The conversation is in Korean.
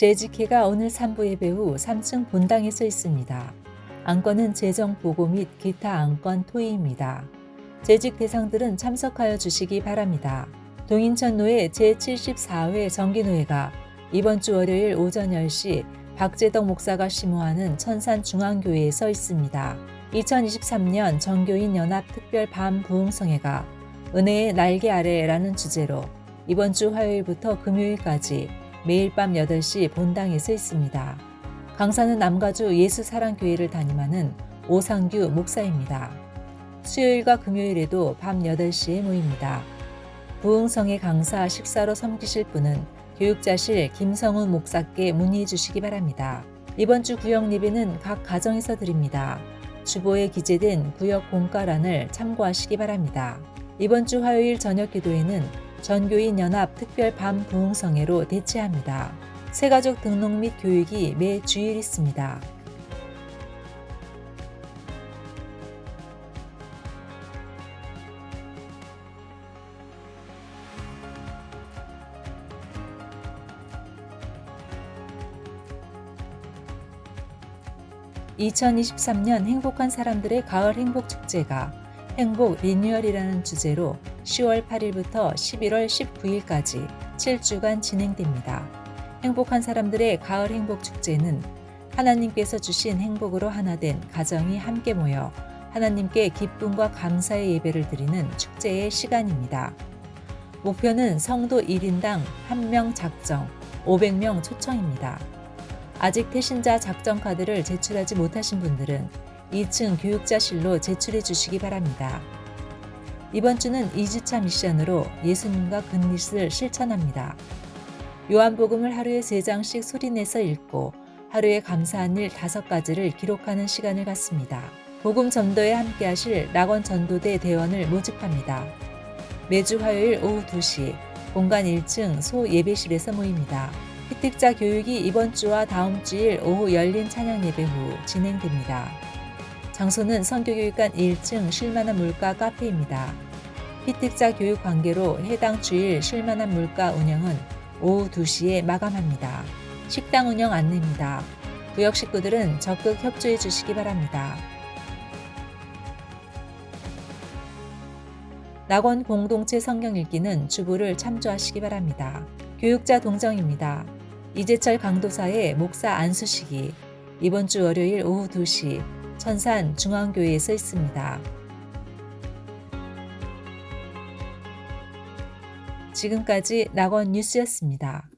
재직회가 오늘 3부 예배 후 3층 본당에 서 있습니다. 안건은 재정 보고 및 기타 안건 토의입니다. 재직 대상들은 참석하여 주시기 바랍니다. 동인천노회 제74회 정기노회가 이번 주 월요일 오전 10시 박재덕 목사가 심호하는 천산중앙교회에 서 있습니다. 2023년 정교인 연합 특별 밤 부흥성회가 은혜의 날개 아래라는 주제로 이번 주 화요일부터 금요일까지 매일 밤 8시 본당에 서 있습니다. 강사는 남가주 예수사랑교회를 담임하는 오상규 목사입니다. 수요일과 금요일에도 밤 8시에 모입니다. 부흥성의 강사 식사로 섬기실 분은 교육자실 김성훈 목사께 문의해 주시기 바랍니다. 이번 주 구역 예배는 각 가정에서 드립니다. 주보에 기재된 구역 공가란을 참고하시기 바랍니다. 이번 주 화요일 저녁 기도회는 전교인 연합 특별 밤 부흥성회로 대체합니다. 새가족 등록 및 교육이 매 주일 있습니다. (2023년) 행복한 사람들의 가을 행복 축제가 행복 리뉴얼이라는 주제로 10월 8일부터 11월 19일까지 7주간 진행됩니다. 행복한 사람들의 가을 행복 축제는 하나님께서 주신 행복으로 하나 된 가정이 함께 모여 하나님께 기쁨과 감사의 예배를 드리는 축제의 시간입니다. 목표는 성도 1인당 1명 작정, 500명 초청입니다. 아직 태신자 작정 카드를 제출하지 못하신 분들은 2층 교육자실로 제출해 주시기 바랍니다. 이번 주는 2주차 미션으로 예수님과 근릿을 실천합니다. 요한복음을 하루에 3장씩 소리내서 읽고 하루에 감사한 일 5가지를 기록하는 시간을 갖습니다. 복음 전도에 함께 하실 낙원 전도대 대원을 모집합니다. 매주 화요일 오후 2시 공간 1층 소 예배실에서 모입니다. 피특자 교육이 이번 주와 다음 주일 오후 열린 찬양 예배 후 진행됩니다. 장소는 선교교육관 1층 쉴만한 물가 카페입니다. 피특자 교육 관계로 해당 주일 쉴만한 물가 운영은 오후 2시에 마감합니다. 식당 운영 안내입니다. 구역 식구들은 적극 협조해 주시기 바랍니다. 낙원 공동체 성경 읽기는 주부를 참조하시기 바랍니다. 교육자 동정입니다. 이재철 강도사의 목사 안수식이 이번 주 월요일 오후 2시 천산 중앙교회에서 있습니다. 지금까지 낙원 뉴스였습니다.